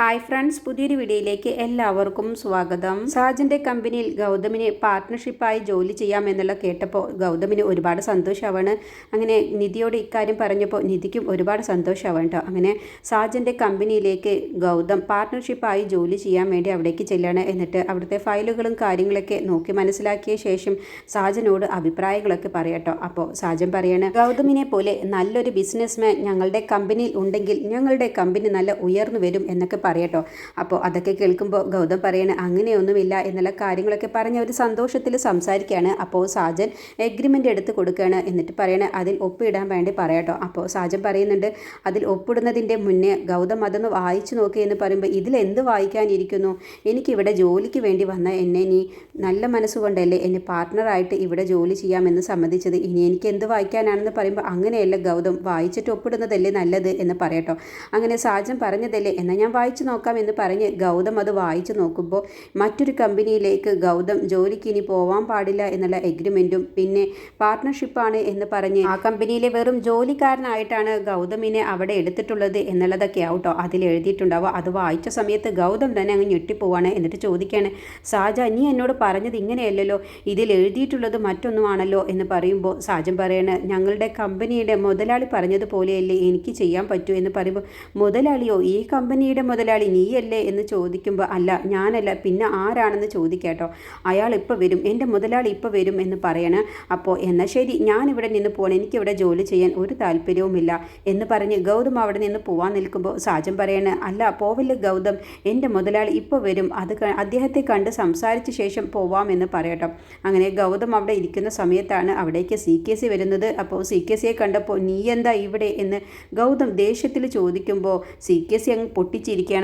Hi friends പുതിയൊരു വീഡിയോയിലേക്ക് എല്ലാവർക്കും സ്വാഗതം. സാജന്റെ കമ്പനിയിൽ ഗൗതമിനെ പാർട്ട്ണർഷിപ്പായി ജോലി ചെയ്യാം എന്നുള്ള കേട്ടപ്പോൾ ഗൗതമിന് ഒരുപാട് സന്തോഷമാവാണ് അങ്ങനെ നിധിയോട് ഇക്കാര്യം പറഞ്ഞപ്പോൾ നിധിക്കും ഒരുപാട് സന്തോഷമാവാണ് കേട്ടോ. അങ്ങനെ സാജന്റെ കമ്പനിയിലേക്ക് ഗൗതം പാർട്ട്ണർഷിപ്പായി ജോലി ചെയ്യാൻ വേണ്ടി അവിടേക്ക് ചെല്ലാണ്. എന്നിട്ട് അവിടുത്തെ ഫയലുകളും കാര്യങ്ങളൊക്കെ നോക്കി മനസ്സിലാക്കിയ ശേഷം സാജനോട് അഭിപ്രായങ്ങളൊക്കെ പറയട്ടോ അപ്പോൾ സാജൻ പറയാണ് ഗൗതമിനെ പോലെ നല്ലൊരു ബിസിനസ്മാൻ ഞങ്ങളുടെ കമ്പനിയിൽ ഉണ്ടെങ്കിൽ ഞങ്ങളുടെ കമ്പനി നല്ല ഉയർന്നു വരും എന്നൊക്കെ പറയട്ടോ. അപ്പോൾ അതൊക്കെ കേൾക്കുമ്പോൾ ഗൗതം പറയണ അങ്ങനെയൊന്നുമില്ല എന്നുള്ള കാര്യങ്ങളൊക്കെ പറഞ്ഞ് അവർ സന്തോഷത്തിൽ സംസാരിക്കുകയാണ് അപ്പോൾ സാജൻ എഗ്രിമെന്റ് എടുത്ത് കൊടുക്കുകയാണ് എന്നിട്ട് പറയണ അതിൽ ഒപ്പിടാൻ വേണ്ടി പറയട്ടോ. അപ്പോൾ സാജൻ പറയുന്നുണ്ട് അതിൽ ഒപ്പിടുന്നതിന്റെ മുന്നേ ഗൗതം അതൊന്ന് വായിച്ചു നോക്കിയെന്ന് പറയുമ്പോൾ ഇതിൽ എന്ത് വായിക്കാനിരിക്കുന്നു? എനിക്കിവിടെ ജോലിക്ക് വേണ്ടി വന്ന എന്നെ നീ നല്ല മനസ്സുകൊണ്ടല്ലേ എന്നെ പാർട്ട്ണറായിട്ട് ഇവിടെ ജോലി ചെയ്യാമെന്ന് സമ്മതിച്ചത്? ഇനി എനിക്ക് എന്ത് വായിക്കാനാണെന്ന് പറയുമ്പോൾ അങ്ങനെയല്ല ഗൗതം വായിച്ചിട്ട് ഒപ്പിടുന്നതല്ലേ നല്ലത്? എന്ന് പറയട്ടോ. അങ്ങനെ സാജൻ പറഞ്ഞതല്ലേ എന്നാൽ ഞാൻ വായിച്ചു നോക്കാം എന്ന് പറഞ്ഞ് ഗൗതം അത് വായിച്ചു നോക്കുമ്പോൾ മറ്റൊരു കമ്പനിയിലേക്ക് ഗൗതം ജോലിക്ക് ഇനി പോവാൻ പാടില്ല എന്നുള്ള എഗ്രിമെന്റും പിന്നെ പാർട്ട്ണർഷിപ്പാണ് എന്ന് പറഞ്ഞ് ആ കമ്പനിയിലെ വെറും ജോലിക്കാരനായിട്ടാണ് ഗൗതമിനെ അവിടെ എടുത്തിട്ടുള്ളത് എന്നുള്ളതൊക്കെ ആവട്ടോ. അതിൽ എഴുതിയിട്ടുണ്ടാവുക. അത് വായിച്ച സമയത്ത് ഗൗതം തന്നെ അങ്ങ് ഞെട്ടിപ്പോവാണ്. എന്നിട്ട് ചോദിക്കുകയാണ് സാജ നീ എന്നോട് പറഞ്ഞത് ഇങ്ങനെയല്ലല്ലോ. ഇതിൽ എഴുതിയിട്ടുള്ളത് മറ്റൊന്നുമാണല്ലോ. എന്ന് പറയുമ്പോൾ സാജൻ പറയണ ഞങ്ങളുടെ കമ്പനിയുടെ മുതലാളി പറഞ്ഞതുപോലെയല്ലേ എനിക്ക് ചെയ്യാൻ പറ്റൂ? എന്ന് പറയുമ്പോൾ മുതലാളിയോ ഈ കമ്പനിയുടെ മുതലാളി നീയല്ലേ? എന്ന് ചോദിക്കുമ്പോൾ അല്ല ഞാനല്ല പിന്നെ ആരാണെന്ന് ചോദിക്കാട്ടോ. അയാൾ ഇപ്പോൾ വരും എന്റെ മുതലാളി ഇപ്പോൾ വരും എന്ന് പറയണ. അപ്പോൾ എന്നാൽ ശരി ഞാനിവിടെ നിന്ന് പോകണം എനിക്കിവിടെ ജോലി ചെയ്യാൻ ഒരു താല്പര്യവുമില്ല. എന്ന് പറഞ്ഞ് ഗൗതം അവിടെ നിന്ന് പോവാൻ നിൽക്കുമ്പോൾ സാജം പറയണ അല്ല പോവില്ല ഗൗതം എന്റെ മുതലാളി ഇപ്പോൾ വരും അത് അദ്ദേഹത്തെ കണ്ട് സംസാരിച്ച ശേഷം പോവാമെന്ന് പറയട്ടോ. അങ്ങനെ ഗൗതം അവിടെ ഇരിക്കുന്ന സമയത്താണ് അവിടേക്ക് സി കെ സി വരുന്നത്. അപ്പോൾ സി കെ സിയെ കണ്ടപ്പോൾ നീ എന്താ ഇവിടെ? എന്ന് ഗൗതം ദേഷ്യത്തിൽ ചോദിക്കുമ്പോൾ സി കെ സി അങ്ങ്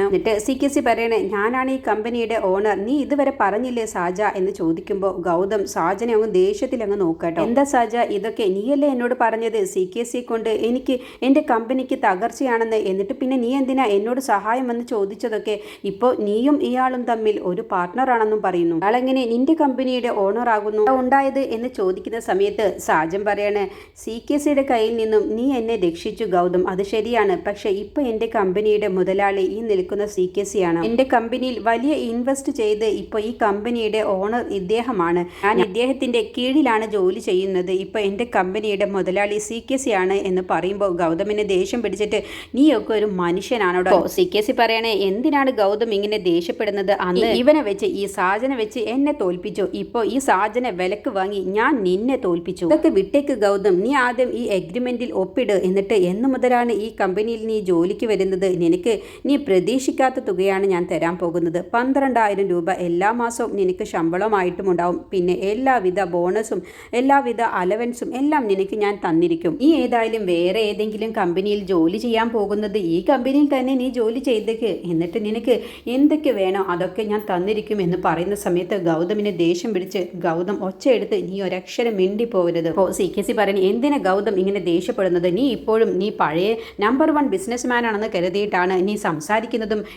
എന്നിട്ട് സി കെ സി പറയണേ ഞാനാണ് ഈ കമ്പനിയുടെ ഓണർ നീ ഇതുവരെ പറഞ്ഞില്ലേ സാജ? എന്ന് ചോദിക്കുമ്പോൾ ഗൗതം സാജനെ അങ്ങ് ദേഷ്യത്തിൽ അങ്ങ് നോക്കട്ടോ എന്താ സാജ? ഇതൊക്കെ നീയല്ലേ എന്നോട് പറഞ്ഞത്? സി കെ സി കൊണ്ട് എനിക്ക് എന്റെ കമ്പനിക്ക് തകർച്ചയാണെന്ന്. എന്നിട്ട് പിന്നെ നീ എന്തിനാ എന്നോട് സഹായം എന്ന് ചോദിച്ചതൊക്കെ? ഇപ്പോൾ നീയും ഇയാളും തമ്മിൽ ഒരു പാർട്ട്ണറാണെന്നും പറയുന്നു. അയാളെങ്ങനെ നിന്റെ കമ്പനിയുടെ ഓണർ ആകുന്നു? ഉണ്ടായത്? എന്ന് ചോദിക്കുന്ന സമയത്ത് സാജൻ പറയാണ് സി കെ സിയുടെ കയ്യിൽ നിന്നും നീ എന്നെ രക്ഷിച്ചു ഗൗതം. അത് ശരിയാണ്. പക്ഷേ ഇപ്പോൾ എന്റെ കമ്പനിയുടെ മുതലാളി ഈ നിൽക്കുന്ന സി കെ സി ആണ്. എന്റെ കമ്പനിയിൽ വലിയ ഇൻവെസ്റ്റ് ചെയ്ത് ഇപ്പൊ ഈ കമ്പനിയുടെ ഓണർ ഇദ്ദേഹമാണ്. ഞാൻ ഇദ്ദേഹത്തിന്റെ കീഴിലാണ് ജോലി ചെയ്യുന്നത്. ഇപ്പൊ എന്റെ കമ്പനിയുടെ മുതലാളി സി കെ സി ആണ് എന്ന് പറയുമ്പോൾ ഗൗതമിനെ ദേഷ്യം പിടിച്ചിട്ട് നീയൊക്കെ ഒരു മനുഷ്യനാണോ സി കെ സി പറയണേ എന്തിനാണ് ഗൗതം ഇങ്ങനെ ദേഷ്യപ്പെടുന്നത്? അന്ന് ഇവനെ വെച്ച് ഈ സാജന വെച്ച് എന്നെ തോൽപ്പിച്ചു. ഇപ്പോൾ ഈ സാജന വിലക്ക് വാങ്ങി ഞാൻ നിന്നെ തോൽപ്പിച്ചു. ഇതൊക്കെ വിട്ടേക്ക് ഗൗതം. നീ ആദ്യം ഈ എഗ്രിമെന്റിൽ ഒപ്പിട്. എന്നിട്ട് എന്നു മുതലാണ് ഈ കമ്പനിയിൽ നീ ജോലിക്ക് വരുന്നത്? നിനക്ക് നീ പ്രതീക്ഷിക്കാത്ത തുകയാണ് ഞാൻ തരാൻ പോകുന്നത്. പന്ത്രണ്ടായിരം രൂപ എല്ലാ മാസവും നിനക്ക് ശമ്പളമായിട്ടും ഉണ്ടാവും. പിന്നെ എല്ലാവിധ ബോണസും എല്ലാവിധ അലവൻസും എല്ലാം നിനക്ക് ഞാൻ തന്നിരിക്കും. നീ ഏതായാലും വേറെ ഏതെങ്കിലും കമ്പനിയിൽ ജോലി ചെയ്യാൻ പോകുന്നത് ഈ കമ്പനിയിൽ തന്നെ നീ ജോലി ചെയ്തേക്ക്. എന്നിട്ട് നിനക്ക് എന്തൊക്കെ വേണോ അതൊക്കെ ഞാൻ തന്നിരിക്കും എന്ന് പറയുന്ന സമയത്ത് ഗൗതമിനെ ദേഷ്യം പിടിച്ച് ഗൗതം ഒച്ചയെടുത്ത് നീ ഒരക്ഷരം മിണ്ടി പോകരുത് ഓ സി കെ സി പറഞ്ഞു എന്തിനാ ഗൗതം ഇങ്ങനെ ദേഷ്യപ്പെടുന്നത്? നീ ഇപ്പോഴും നീ പഴയ നമ്പർ വൺ ബിസിനസ്മാൻ ആണെന്ന് കരുതിയിട്ടാണ് നീ സംസാരിക്കുന്നതും.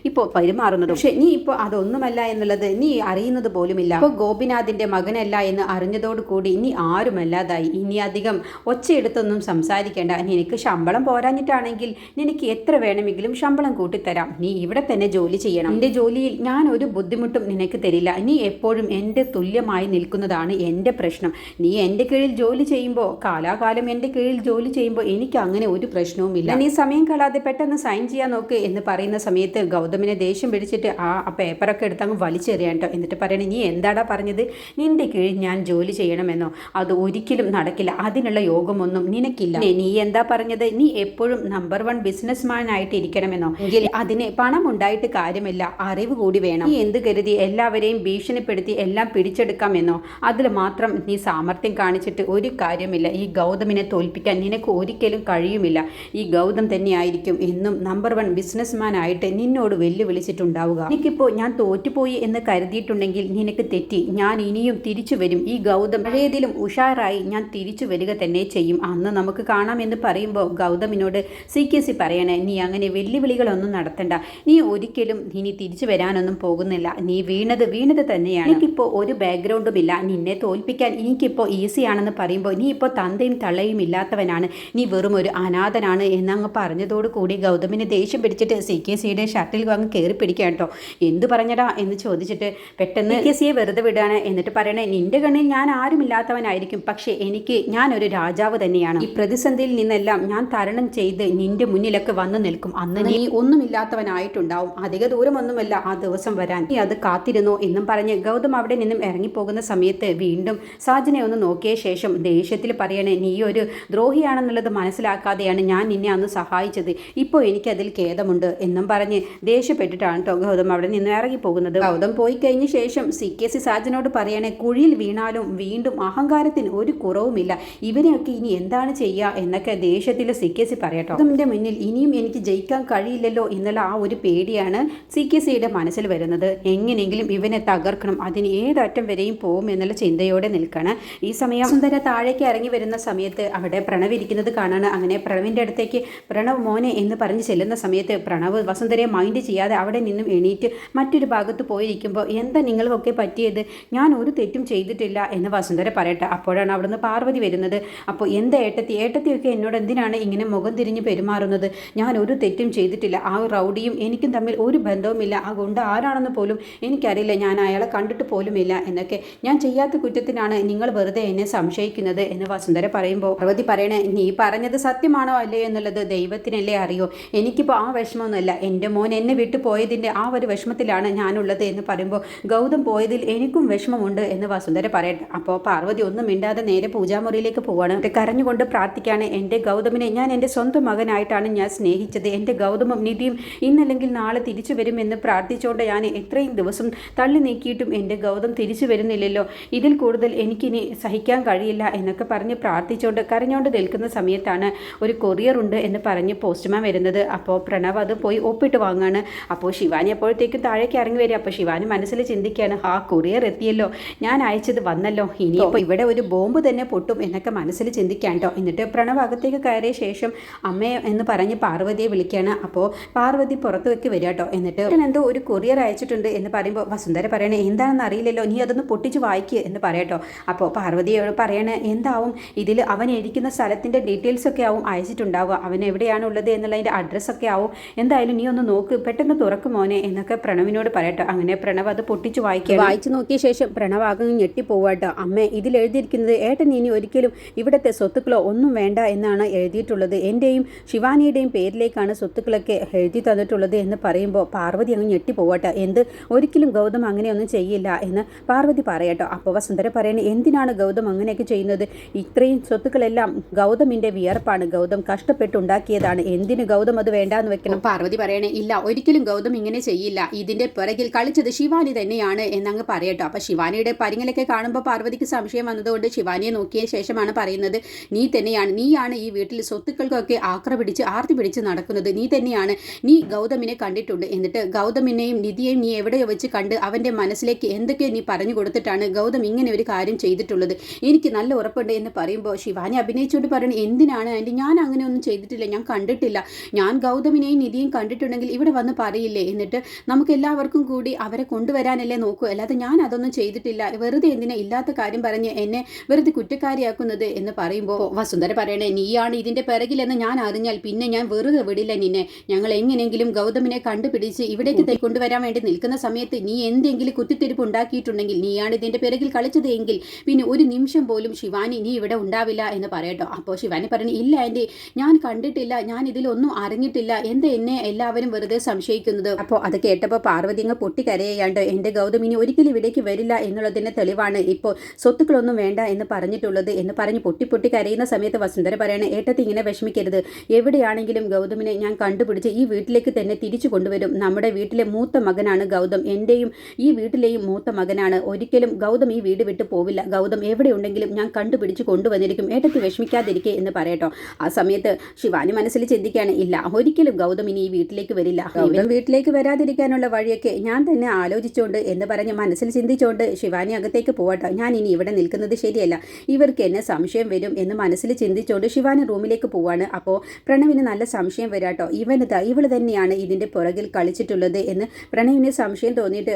ഇപ്പോൾ പെരുമാറുന്നതും. പക്ഷെ നീ ഇപ്പോൾ അതൊന്നുമല്ല എന്നുള്ളത് നീ അറിയുന്നത് പോലുമില്ല. ഇപ്പോൾ ഗോപിനാഥിന്റെ മകനല്ല എന്ന് അറിഞ്ഞതോടു കൂടി നീ ആരുമല്ലാതായി. ഇനി അധികം ഒച്ചയെടുത്തൊന്നും സംസാരിക്കേണ്ട. നിനക്ക് ശമ്പളം പോരാഞ്ഞിട്ടാണെങ്കിൽ നിനക്ക് എത്ര വേണമെങ്കിലും ശമ്പളം കൂട്ടിത്തരാം. നീ ഇവിടെ തന്നെ ജോലി ചെയ്യണം. എന്റെ ജോലിയിൽ ഞാൻ ഒരു ബുദ്ധിമുട്ടും നിനക്ക് തരില്ല. നീ എപ്പോഴും എന്റെ തുല്യമായി നിൽക്കുന്നതാണ് എന്റെ പ്രശ്നം. നീ എന്റെ കീഴിൽ ജോലി ചെയ്യുമ്പോൾ കാലാകാലം എന്റെ കീഴിൽ ജോലി ചെയ്യുമ്പോൾ എനിക്ക് അങ്ങനെ ഒരു പ്രശ്നവുമില്ല. നീ സമയം കളാതെ പെട്ടെന്ന് സൈൻ ചെയ്യാൻ നോക്ക് എന്ന് പറയുന്ന സമയത്ത് ഗൗതമിനെ ദേഷ്യം പിടിച്ചിട്ട് ആ പേപ്പറൊക്കെ എടുത്ത് അങ്ങ് വലിച്ചെറിയാൻ കേട്ടോ എന്നിട്ട് പറയണേ നീ എന്താടാ പറഞ്ഞത്? നിന്റെ കീഴിൽ ഞാൻ ജോലി ചെയ്യണമെന്നോ? അത് ഒരിക്കലും നടക്കില്ല. അതിനുള്ള യോഗമൊന്നും നിനക്കില്ല. നീ- എന്താ പറഞ്ഞത്? നീ എപ്പോഴും നമ്പർ വൺ ബിസിനസ് മാൻ ആയിട്ട് ഇരിക്കണമെന്നോ എങ്കിൽ അതിന് പണം ഉണ്ടായിട്ട് കാര്യമില്ല. അറിവ് കൂടി വേണം. നീ എന്ത് കരുതി? എല്ലാവരെയും ഭീഷണിപ്പെടുത്തി എല്ലാം പിടിച്ചെടുക്കാമെന്നോ? അതിൽ മാത്രം നീ സാമർത്ഥ്യം കാണിച്ചിട്ട് ഒരു കാര്യമില്ല. ഈ ഗൗതമിനെ തോൽപ്പിക്കാൻ നിനക്ക് ഒരിക്കലും കഴിയുമില്ല. ഈ ഗൗതം തന്നെയായിരിക്കും എന്നും നമ്പർ വൺ ബിസിനസ്മാൻ ആയിട്ട് നിന്നോട് വെല്ലുവിളിച്ചിട്ടുണ്ടാവുക. എനിക്കിപ്പോൾ ഞാൻ തോറ്റുപോയി എന്ന് കരുതിയിട്ടുണ്ടെങ്കിൽ നിനക്ക് തെറ്റി. ഞാൻ ഇനിയും തിരിച്ചു വരും. ഈ ഗൗതം പഴയതിലും ഉഷാറായി ഞാൻ തിരിച്ചു വരിക തന്നെ ചെയ്യും. അന്ന് നമുക്ക് കാണാം എന്ന് പറയുമ്പോൾ ഗൗതമിനോട് സി കെ സി പറയണേ നീ അങ്ങനെ വെല്ലുവിളികളൊന്നും നടത്തണ്ട. നീ ഒരിക്കലും ഇനി തിരിച്ചു വരാനൊന്നും പോകുന്നില്ല. നീ വീണത് വീണത് തന്നെയാണ്. എനിക്കിപ്പോൾ ഒരു ബാക്ക്ഗ്രൗണ്ടും ഇല്ല നിന്നെ തോൽപ്പിക്കാൻ എനിക്കിപ്പോൾ ഈസിയാണെന്ന് പറയുമ്പോൾ നീ ഇപ്പോൾ തന്തയും തള്ളയും ഇല്ലാത്തവനാണ്. നീ വെറും ഒരു അനാഥനാണ് എന്നങ്ങ് പറഞ്ഞതോടു കൂടി ഗൗതമിനെ ദേഷ്യം പിടിച്ചിട്ട് സി കെ സിയുടെ ഷർട്ടിൽ അങ്ങ് കയറി പിടിക്കുക കേട്ടോ. എന്ത് പറഞ്ഞടാ എന്ന് ചോദിച്ചിട്ട് പെട്ടെന്ന് സിയെ വെറുതെ വിടുകയാണ് എന്നിട്ട് പറയണേ നിന്റെ കണ്ണിൽ ഞാൻ ആരുമില്ലാത്തവനായിരിക്കും പക്ഷേ എനിക്ക് ഞാൻ ഒരു രാജാവ് തന്നെയാണ്. ഈ പ്രതിസന്ധിയിൽ നിന്നെല്ലാം ഞാൻ തരണം ചെയ്ത് നിന്റെ മുന്നിലൊക്കെ വന്നു നിൽക്കും. അന്ന് നീ ഒന്നുമില്ലാത്തവനായിട്ടുണ്ടാവും. അധിക ദൂരമൊന്നുമല്ല ആ ദിവസം വരാൻ. നീ അത് കാത്തിരുന്നോ? എന്നും പറഞ്ഞ് ഗൗതം അവിടെ നിന്നും ഇറങ്ങിപ്പോകുന്ന സമയത്ത് വീണ്ടും സാജനെ ഒന്ന് നോക്കിയ ശേഷം ദേഷ്യത്തിൽ പറയണേ നീ ഒരു ദ്രോഹിയാണെന്നുള്ളത് മനസ്സിലാക്കാതെയാണ് ഞാൻ നിന്നെ അന്ന് സഹായിച്ചത്. ഇപ്പോൾ എനിക്കതിൽ ഖേദമുണ്ട് എന്നും പറഞ്ഞ് ദേഷ്യപ്പെട്ടിട്ടാണ് കേട്ടോ ഗൗതം അവിടെ നിന്ന് ഇറങ്ങിപ്പോകുന്നത്. ഗൗതം പോയി കഴിഞ്ഞ ശേഷം സി കെ സി സാജനോട് പറയണേ കുഴിയിൽ വീണാലും വീണ്ടും അഹങ്കാരത്തിന് ഒരു കുറവുമില്ല. ഇവരെയൊക്കെ ഇനി എന്താണ് ചെയ്യുക എന്നൊക്കെ ദേഷ്യത്തിൽ സി കെ സി പറയട്ടോ. ഗൗതമിന്റെ മുന്നിൽ ഇനിയും എനിക്ക് ജയിക്കാൻ കഴിയില്ലല്ലോ എന്നുള്ള ആ ഒരു പേടിയാണ് സി കെ സിയുടെ മനസ്സിൽ വരുന്നത്. എങ്ങനെയെങ്കിലും ഇവനെ തകർക്കണം. അതിന് ഏതറ്റം വരെയും പോകും എന്നുള്ള ചിന്തയോടെ നിൽക്കണം. ഈ സമയം സുന്ദര താഴേക്ക് ഇറങ്ങി വരുന്ന സമയത്ത് അവിടെ പ്രണവ് ഇരിക്കുന്നത് കാണാണ്. അങ്ങനെ പ്രണവിന്റെ അടുത്തേക്ക് പ്രണവ് മോനെ എന്ന് പറഞ്ഞ് ചെല്ലുന്ന സമയത്ത് പ്രണവ് വസുന്ധരയെ മൈൻഡ് ചെയ്യാതെ അവിടെ നിന്നും എണീറ്റ് മറ്റൊരു ഭാഗത്ത് പോയിരിക്കുമ്പോൾ എന്താ നിങ്ങൾക്കൊക്കെ പറ്റിയത്? ഞാൻ ഒരു തെറ്റും ചെയ്തിട്ടില്ല എന്ന് വസുന്ധര പറയട്ടെ. അപ്പോഴാണ് അവിടുന്ന് പാർവതി വരുന്നത്. അപ്പോൾ എന്താ ഏട്ടത്തി? ഏട്ടത്തിയൊക്കെ എന്നോട് എന്തിനാണ് ഇങ്ങനെ മുഖം തിരിഞ്ഞ് പെരുമാറുന്നത്? ഞാൻ ഒരു തെറ്റും ചെയ്തിട്ടില്ല. ആ റൗഡിയും എനിക്കും തമ്മിൽ ഒരു ബന്ധവുമില്ല. ആ ഗുണ്ട ആരാണെന്ന് പോലും എനിക്കറിയില്ല. ഞാൻ അയാളെ കണ്ടിട്ട് പോലുമില്ല എന്നൊക്കെ. ഞാൻ ചെയ്യാത്ത കുറ്റത്തിനാണ് നിങ്ങൾ വെറുതെ എന്നെ സംശയിക്കുന്നത് എന്ന് വസുന്ധര പറയുമ്പോൾ പാർവതി പറയണേ നീ പറഞ്ഞത് സത്യമാണോ അല്ലേ എന്നുള്ളത് ദൈവത്തിനല്ലേ അറിയോ? എനിക്കിപ്പോൾ ആ വിഷമമൊന്നുമല്ല. എന്റെ മോൻ എന്നെ വിട്ടു പോയതിന്റെ ആ ഒരു വിഷമത്തിലാണ് ഞാനുള്ളത് എന്ന് പറയുമ്പോൾ ഗൗതം പോയതിൽ എനിക്കും വിഷമമുണ്ട് എന്ന് വസുന്ധര പറയട്ടെ. അപ്പോൾ പാർവതി ഒന്നും മിണ്ടാതെ നേരെ പൂജാമുറിയിലേക്ക് പോവാണ്. കരഞ്ഞുകൊണ്ട് പ്രാർത്ഥിക്കുകയാണ് എന്റെ ഗൗതമിനെ ഞാൻ എന്റെ സ്വന്തം മകനായിട്ടാണ് ഞാൻ സ്നേഹിച്ചത്. എന്റെ ഗൗതമും നിധിയും ഇന്നല്ലെങ്കിൽ നാളെ തിരിച്ചു വരുമെന്ന് പ്രാർത്ഥിച്ചുകൊണ്ട് ഞാൻ എത്രയും ദിവസം തള്ളി നീക്കിയിട്ടും എന്റെ ഗൗതം തിരിച്ചു വരുന്നില്ലല്ലോ. ഇതിൽ കൂടുതൽ എനിക്കിനി സഹിക്കാൻ കഴിയില്ല എന്നൊക്കെ പറഞ്ഞ് പ്രാർത്ഥിച്ചുകൊണ്ട് കരഞ്ഞുകൊണ്ട് നിൽക്കുന്ന സമയത്താണ് ഒരു കൊറിയർ ഉണ്ട് എന്ന് പറഞ്ഞ് പോസ്റ്റ്മാൻ വരുന്നത്. അപ്പോൾ പ്രണവ് അത് പോയി ഒപ്പിട്ട് വാങ്ങാണ്. അപ്പോൾ ശിവാനി എപ്പോഴത്തേക്കും താഴേക്ക് ഇറങ്ങി വരിക. അപ്പോൾ ശിവാനി മനസ്സിൽ ചിന്തിക്കുകയാണ് ആ കൊറിയർ എത്തിയല്ലോ. ഞാൻ അയച്ചത് വന്നല്ലോ. ഇനിയിപ്പോൾ ഇവിടെ ഒരു ബോംബ് തന്നെ പൊട്ടും എന്നൊക്കെ മനസ്സിൽ ചിന്തിക്കാൻ കേട്ടോ എന്നിട്ട് പ്രണവ് അകത്തേക്ക് കയറിയ ശേഷം അമ്മയെ എന്ന് പറഞ്ഞ് പാർവതിയെ വിളിക്കുകയാണ്. അപ്പോൾ പാർവതി പുറത്തേക്ക് വരിക കേട്ടോ എന്നിട്ട് "ഏട്ടൻ എന്തോ ഒരു കൊറിയർ അയച്ചിട്ടുണ്ട് എന്ന് പറയുമ്പോൾ വസുന്ധര പറയണേ എന്താണെന്ന് അറിയില്ലല്ലോ. നീ അതൊന്ന് പൊട്ടിച്ച് വായിക്കുക എന്ന് പറയട്ടോ അപ്പോൾ പാർവതിയോട് പറയണേ എന്താവും? ഇതിൽ അവൻ ഇരിക്കുന്ന സ്ഥലത്തിന്റെ ഡീറ്റെയിൽസ് ഒക്കെ ആവും അയച്ചിട്ടുണ്ടാവുക. അവൻ എവിടെയാണ് ഉള്ളത് എന്നുള്ളതിന്റെ അഡ്രസ്സൊക്കെ ആവും. എന്തായാലും നീ ഒന്ന് നോക്ക് പെട്ടെന്ന് തുറക്കും മോനെ എന്നൊക്കെ പ്രണവിനോട് പറയട്ടെ. അങ്ങനെ പ്രണവ് അത് പൊട്ടിച്ച് വായിക്കുക വായിച്ചു നോക്കിയ ശേഷം പ്രണവ് ആകെ ഞെട്ടിപ്പോവാട്ടോ. അമ്മേ ഇതിൽ എഴുതിയിരിക്കുന്നത് ഏട്ടൻ ഇനി ഒരിക്കലും ഇവിടുത്തെ സ്വത്തുക്കളോ ഒന്നും വേണ്ട എന്നാണ് എഴുതിയിട്ടുള്ളത്. എന്റെയും ശിവാനിയുടെയും പേരിലേക്കാണ് സ്വത്തുക്കളൊക്കെ എഴുതി തന്നിട്ടുള്ളത് എന്ന് പറയുമ്പോൾ പാർവതി അങ്ങ് ഞെട്ടിപ്പോവട്ടെ. എന്ത്? ഒരിക്കലും ഗൗതം അങ്ങനെയൊന്നും ചെയ്യില്ല എന്ന് പാർവതി പറയട്ടോ. അപ്പോൾ വസുന്ധര പറയണേ എന്തിനാണ് ഗൗതം അങ്ങനെയൊക്കെ ചെയ്യുന്നത്? ഇത്രയും സ്വത്തുക്കളെല്ലാം ഗൗതമിന്റെ വിയർപ്പാണ്. ഗൗതം കഷ്ടപ്പെട്ടുണ്ടാക്കിയതാണ് എന്തിന് ഗൗതം അത് വേണ്ടാന്ന് വെക്കണം? പാർവതി പറയണേ ഇല്ല ഒരിക്കലും ഗൗതം ഇങ്ങനെ ചെയ്യില്ല. ഇതിന്റെ പിറകിൽ കളിച്ചത് ശിവാനി തന്നെയാണ് എന്നങ്ങ് പറയട്ടോ. അപ്പൊ ശിവാനിയുടെ പരിങ്ങലൊക്കെ കാണുമ്പോൾ പാർവതിക്ക് സംശയം വന്നതുകൊണ്ട് ശിവാനിയെ നോക്കിയ ശേഷമാണ് പറയുന്നത് നീ തന്നെയാണ് നീയാണ് ഈ വീട്ടിൽ സ്വത്തുക്കൾക്കൊക്കെ ആക്ര പിടിച്ച് ആർത്തി പിടിച്ച് നടക്കുന്നത്. നീ തന്നെയാണ് നീ ഗൗതമിനെ കണ്ടിട്ടുണ്ട്. എന്നിട്ട് ഗൗതമിനെയും നിധിയെയും നീ എവിടെയോ വെച്ച് കണ്ട് അവന്റെ മനസ്സിലേക്ക് എന്തൊക്കെ നീ പറഞ്ഞു കൊടുത്തിട്ടാണ് ഗൗതം ഇങ്ങനെ ഒരു കാര്യം ചെയ്തിട്ടുള്ളത്. എനിക്ക് നല്ല ഉറപ്പുണ്ട് എന്ന് പറയുമ്പോൾ ശിവാനി അഭിനയിച്ചുകൊണ്ട് പറയണം എന്തിനാണ് ആന്റി ഞാൻ അങ്ങനെ ഒന്നും ചെയ്തിട്ടില്ല ഞാൻ കണ്ടിട്ടില്ല. ഞാൻ ഗൗതമിനെയും നിധിയും കണ്ടിട്ടുണ്ടെങ്കിൽ ഇവിടെ വന്ന് പറയില്ലേ? എന്നിട്ട് നമുക്ക് എല്ലാവർക്കും കൂടി അവരെ കൊണ്ടുവരാനല്ലേ നോക്കൂ. അല്ലാതെ ഞാൻ അതൊന്നും ചെയ്തിട്ടില്ല. വെറുതെ എന്തിനാ ഇല്ലാത്ത കാര്യം പറഞ്ഞ് എന്നെ വെറുതെ കുറ്റക്കാരിയാക്കുന്നത് എന്ന് പറയുമ്പോൾ വസുന്ധര പറയണേ നീയാണ് ഇതിന്റെ പിറകിലെന്ന് ഞാൻ അറിഞ്ഞാൽ പിന്നെ ഞാൻ വെറുതെ വിടില്ല നിന്നെ. ഞങ്ങൾ എങ്ങനെയെങ്കിലും ഗൗതമിനെ കണ്ടുപിടിച്ച് ഇവിടേക്ക് കൊണ്ടുവരാൻ വേണ്ടി നിൽക്കുന്ന സമയത്ത് നീ എന്തെങ്കിലും കുത്തിത്തിരിപ്പ് ഉണ്ടാക്കിയിട്ടുണ്ടെങ്കിൽ നീയാണ് ഇതിന്റെ പിറകിൽ കളിച്ചത് എങ്കിൽ പിന്നെ ഒരു നിമിഷം പോലും ശിവാനി നീ ഇവിടെ ഉണ്ടാവില്ല എന്ന് പറയട്ടോ. അപ്പോൾ ശിവാനി പറഞ്ഞു ഇല്ല ആന്റി ഞാൻ കണ്ടിട്ടില്ല. ഞാൻ ഇതിലൊന്നും അറിഞ്ഞിട്ടില്ല. എന്താ എന്നെ എല്ലാവരും വെറുതെ സംശയിക്കുന്നത്. അപ്പോൾ അത് കേട്ടപ്പോൾ പാർവതി അങ്ങ് പൊട്ടിക്കരയാണ്ട് എന്റെ ഗൗതം ഇനി ഒരിക്കലും ഇവിടേക്ക് വരില്ല എന്നുള്ളതിന്റെ തെളിവാണ് ഇപ്പോൾ സ്വത്തുക്കളൊന്നും വേണ്ട എന്ന് പറഞ്ഞിട്ടുള്ളത് എന്ന് പറഞ്ഞ് പൊട്ടി പൊട്ടി കരയുന്ന സമയത്ത് വസുന്ധര പറയണ ഏട്ടത്തി ഇങ്ങനെ വിഷമിക്കരുത്. എവിടെയാണെങ്കിലും ഗൗതമിനെ ഞാൻ കണ്ടുപിടിച്ച് ഈ വീട്ടിലേക്ക് തന്നെ തിരിച്ചു കൊണ്ടുവരും. നമ്മുടെ വീട്ടിലെ മൂത്ത മകനാണ് ഗൗതം. എന്റെയും ഈ വീട്ടിലെയും മൂത്ത മകനാണ്. ഒരിക്കലും ഗൗതം ഈ വീട് വിട്ട് പോവില്ല. ഗൗതം എവിടെയുണ്ടെങ്കിലും ഞാൻ കണ്ടുപിടിച്ച് കൊണ്ടുവന്നിരിക്കും. ഏട്ടത്തി വിഷമിക്കാതിരിക്കേ എന്ന് പറയട്ടോ. ആ സമയത്ത് ശിവാനി മനസ്സിൽ ചിന്തിക്കുകയാണ് ഇല്ല ഒരിക്കലും ഗൗതം ഇനി ഈ വീട്ടിലേക്ക് വരില്ല. ഗൗതം വീട്ടിലേക്ക് വരാതിരിക്കാനുള്ള വഴിയൊക്കെ ഞാൻ തന്നെ ആലോചിച്ചുകൊണ്ട് എന്ന് പറഞ്ഞ് മനസ്സിൽ ചിന്തിച്ചുകൊണ്ട് ശിവാനി അകത്തേക്ക് പോവട്ടോ. ഞാൻ ഇനി ഇവിടെ നിൽക്കുന്നത് ശരിയല്ല. ഇവർക്ക് എന്നെ സംശയം വരും എന്ന് മനസ്സിൽ ചിന്തിച്ചുകൊണ്ട് ശിവാനി റൂമിലേക്ക് പോവാണ്. അപ്പോൾ പ്രണവിന് നല്ല സംശയം വരാട്ടോ. ഇവന് ഇവൾ തന്നെയാണ് ഇതിന്റെ പുറകിൽ കളിച്ചിട്ടുള്ളത് എന്ന് പ്രണവിന് സംശയം തോന്നിയിട്ട്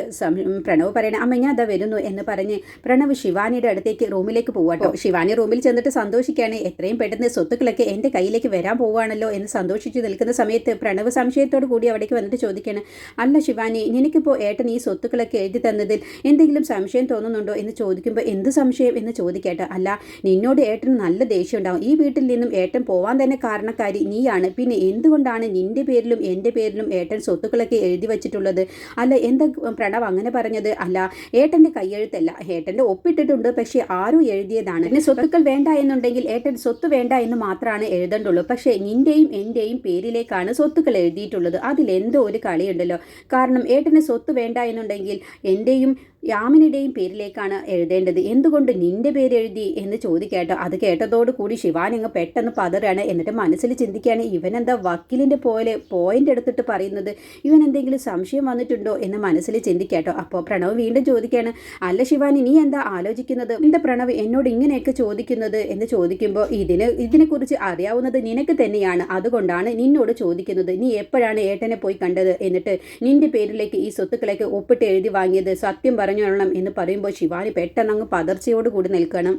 പ്രണവ് പറയണം അമ്മ ഞാൻ അതാ വരുന്നു എന്ന് പറഞ്ഞ് പ്രണവ് ശിവാനിയുടെ അടുത്തേക്ക് റൂമിലേക്ക് പോവാട്ടോ. ശിവാനി റൂമിൽ ചെന്നിട്ട് സന്തോഷിക്കുകയാണ് എത്രയും പെട്ടെന്ന് സ്വത്തുക്കളൊക്കെ എന്റെ കയ്യിലേക്ക് വരാൻ പോവുകയാണല്ലോ എന്ന് സന്തോഷിച്ച് നിൽക്കുന്ന സമയത്ത് പ്രണവ് സംശയത്തോട് കൂടി കൂടി അവിടേക്ക് വന്നിട്ട് ചോദിക്കുകയാണ് അല്ല ശിവാനി നിനക്കിപ്പോൾ ഏട്ടൻ ഈ സ്വത്തുക്കളൊക്കെ എഴുതി തന്നതിൽ എന്തെങ്കിലും സംശയം തോന്നുന്നുണ്ടോ? എന്ന് ചോദിക്കുമ്പോൾ എന്ത് സംശയം? എന്ന് ചോദിക്കട്ടെ. അല്ല നിന്നോട് ഏട്ടന് നല്ല ദേഷ്യം ഉണ്ടാവും. ഈ വീട്ടിൽ നിന്നും ഏട്ടൻ പോവാൻ തന്നെ കാരണക്കാരി നീയാണ്. പിന്നെ എന്തുകൊണ്ടാണ് നിന്റെ പേരിലും എന്റെ പേരിലും ഏട്ടൻ സ്വത്തുക്കളൊക്കെ എഴുതി വച്ചിട്ടുള്ളത്? അല്ല എന്താ പ്രണവ് അങ്ങനെ പറഞ്ഞത്? അല്ല ഏട്ടന്റെ കയ്യെഴുത്തല്ല ഏട്ടന്റെ ഒപ്പിട്ടിട്ടുണ്ട് പക്ഷേ ആരും എഴുതിയതാണ്. പിന്നെ സ്വത്തുക്കൾ വേണ്ട എന്നുണ്ടെങ്കിൽ ഏട്ടൻ സ്വത്ത് വേണ്ട എന്ന് മാത്രമാണ് എഴുതേണ്ടുള്ളൂ. പക്ഷേ നിന്റെയും എന്റെയും പേരിലേക്കാണ് സ്വത്തുക്കൾ എഴുതിയിട്ടുള്ളത്. അതിലെന്തോ ഒരു കളിയുണ്ടല്ലോ. കാരണം ഏട്ടന് സ്വത്ത് വേണ്ട എന്നുണ്ടെങ്കിൽ എന്റെയും യാമിനിയുടെയും പേരിലേക്കാണ് എഴുതേണ്ടത്. എന്തുകൊണ്ട് നിന്റെ പേര് എഴുതി എന്ന് ചോദിക്കേട്ടോ. അത് കേട്ടതോട് കൂടി ശിവാൻ അങ്ങ് പെട്ടെന്ന് പതറാണ് എന്നിട്ട് മനസ്സിൽ ചിന്തിക്കുകയാണ് ഇവനെന്താ വക്കീലിന്റെ പോലെ പോയിന്റ് എടുത്തിട്ട് പറയുന്നത്? ഇവൻ എന്തെങ്കിലും സംശയം വന്നിട്ടുണ്ടോ? എന്ന് മനസ്സിൽ ചിന്തിക്കാട്ടോ. അപ്പോൾ പ്രണവ് വീണ്ടും ചോദിക്കുകയാണ് അല്ല ശിവാനി നീ എന്താ ആലോചിക്കുന്നത്? എന്താ പ്രണവ് എന്നോട് ഇങ്ങനെയൊക്കെ ചോദിക്കുന്നത്? എന്ന് ചോദിക്കുമ്പോൾ ഇതിന് ഇതിനെക്കുറിച്ച് അറിയാവുന്നത് നിനക്ക് തന്നെയാണ്. അതുകൊണ്ടാണ് നിന്നോട് ചോദിക്കുന്നത്. നീ എപ്പോഴാണ് ഏട്ടനെ പോയി കണ്ടത്? എന്നിട്ട് നിന്റെ പേരിലേക്ക് ഈ സ്വത്തുക്കളൊക്കെ ഒപ്പിട്ട് എഴുതി വാങ്ങിയത് സത്യം പറഞ്ഞോളണം എന്ന് പറയുമ്പോൾ ശിവാനി പെട്ടെന്ന് അങ്ങ് പതർച്ചയോട് കൂടി നിൽക്കണം.